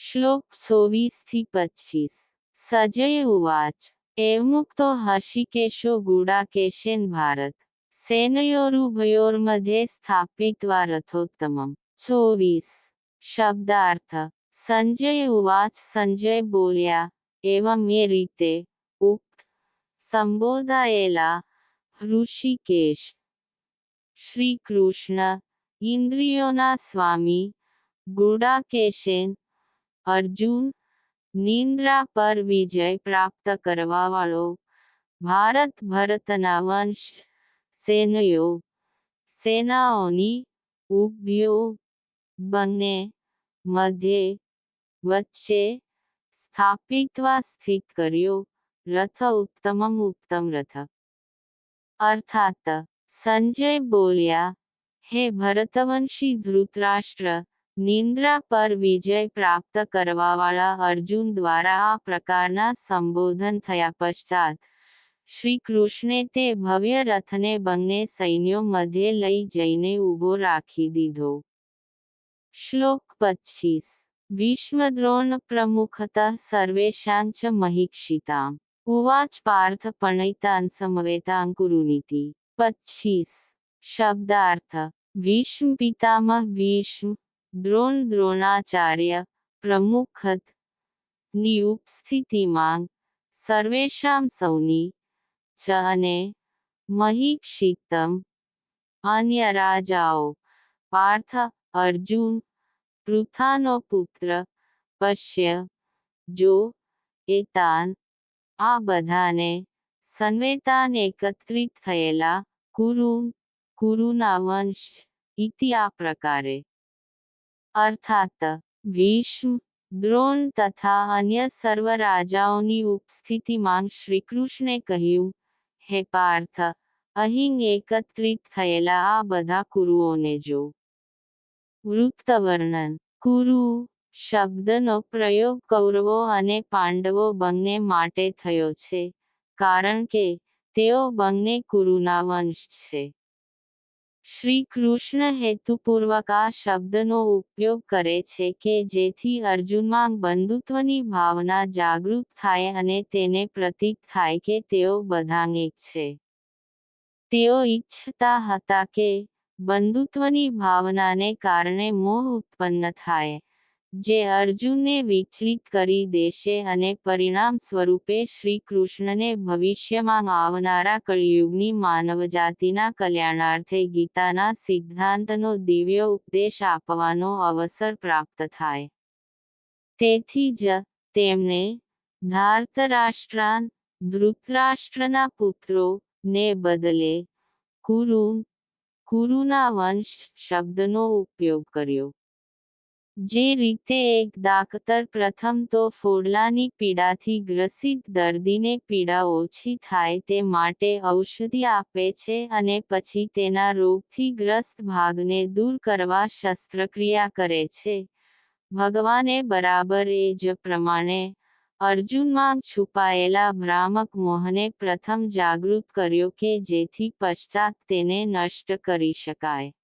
શ્લોક ચોવીસથી પચીસ. સજય ઉવાચ એવમુક્તો હશિકેશો ગુડાકેશેન ભારત સેનયોરુભયોર્મધ્યે સ્થાપિત્વા રથોત્તમમ. ચોવીસ. શબ્દાર્થ, સંજય ઉવાચ સંજય બોલ્યા, એવમ એ રીતે, ઉક્ત, સંબોધાયેલા, ઋષિકેશ, શ્રી કૃષ્ણ, ઇન્દ્રિયોના સ્વામી, ગુડાકેશેન અર્જુન, નિંદ્રા પર વિજય પ્રાપ્ત કરવાવાળો, ભારત ભરતના વંશ સેનયો સેનાઓની ઉભ્યો બંને મધ્યે વચ્ચે સ્થાપિત્વા સ્થિત કર્યો રથ ઉત્તમમ ઉત્તમ રથ. અર્થાત, સંજય બોલ્યા, હે ભરતવંશી ધૃતરાષ્ટ્ર નિંદ્રા પર વિજય પ્રાપ્ત કરવાવાળા અર્જુન દ્વારા આ પ્રકારના સંબોધન થયા પશ્ચાત શ્રી કૃષ્ણે તે ભવ્ય રથને બંને સૈન્યો મધ્યે લઈ જઈને ઊભો રાખી દીધો. શ્લોક પચીસ. ભીષ્મદ્રોણ પ્રમુખતઃ સર્વેશાંચ મહિક્ષિતા ઉવાચ પાર્થ પણૈતાન સમવેતાંકુરુનીતિ. પચીસ. શબ્દાર્થ. ભીષ્મ પિતામહ ભીષ્મ દ્રોણ દ્રોણાચાર્ય પ્રમુખતની ઉપસ્થિતિમાં સર્વેશામ સૌની ચ અને મહીક્ષિતમ અન્ય રાજાઓ પાર્થ અર્જુન પૃથાનો પુત્ર પશ્ય જો એતાન આ બધાને સંવેતાન એકત્રિત થયેલા કુરુ કુરુના વંશ ઇતિ આ પ્રકારે અર્થાત ભીષ્મ દ્રોણ તથા અન્ય સર્વ રાજાઓની ઉપસ્થિતિમાં શ્રીકૃષ્ણે કહ્યું, હે પાર્થ, અહીં એકત્રિત થયેલા આ બધા કુરુઓને જો વૃત્તવર્ણન, કુરુ, શબ્દનો પ્રયોગ કૌરવો અને પાંડવો બંને માટે થયો છે, કારણ કે તેઓ બંને કુરુના વંશ છે. શ્રી કૃષ્ણ હેતુપૂર્વક આ શબ્દનો ઉપયોગ કરે છે કે જેથી અર્જુનમાં બંધુત્વની ભાવના જાગૃત થાય અને તેને પ્રતીક થાય કે તેઓ બધાને છે. તેઓ ઈચ્છતા હતા કે બંધુત્વની ભાવનાને કારણે મોહ ઉત્પન્ન થાય. જે અર્જુનને વિચલિત કરી દેશે અને પરિણામ સ્વરૂપે શ્રી કૃષ્ણને ભવિષ્યમાં આવનારા કળિયુગની માનવજાતિના કલ્યાણાર્થે ગીતાના સિદ્ધાંતનો દિવ્ય ઉપદેશ આપવાનો અવસર પ્રાપ્ત થાય. તેથી જ તેમણે ધાર્તરાષ્ટ્રાન ધૃતરાષ્ટ્રના પુત્રો ને બદલે કુરુ કુરુના વંશ શબ્દનો ઉપયોગ કર્યો. જે રીતે એક દાકતર પ્રથમ તો ફોડલાની પીડાથી ગ્રસિત દર્દીને પીડા ઓછી થાય તે માટે ઔષધિ આપે છે અને પછી તેના રોગથી ગ્રસ્ત ભાગને દૂર કરવા શસ્ત્રક્રિયા કરે છે. ભગવાને બરાબર એ જ પ્રમાણે અર્જુનમાં છુપાયેલા ભ્રામક મોહને પ્રથમ જાગૃત કર્યો કે જેથી પશ્ચાત તેને નષ્ટ કરી શકાય.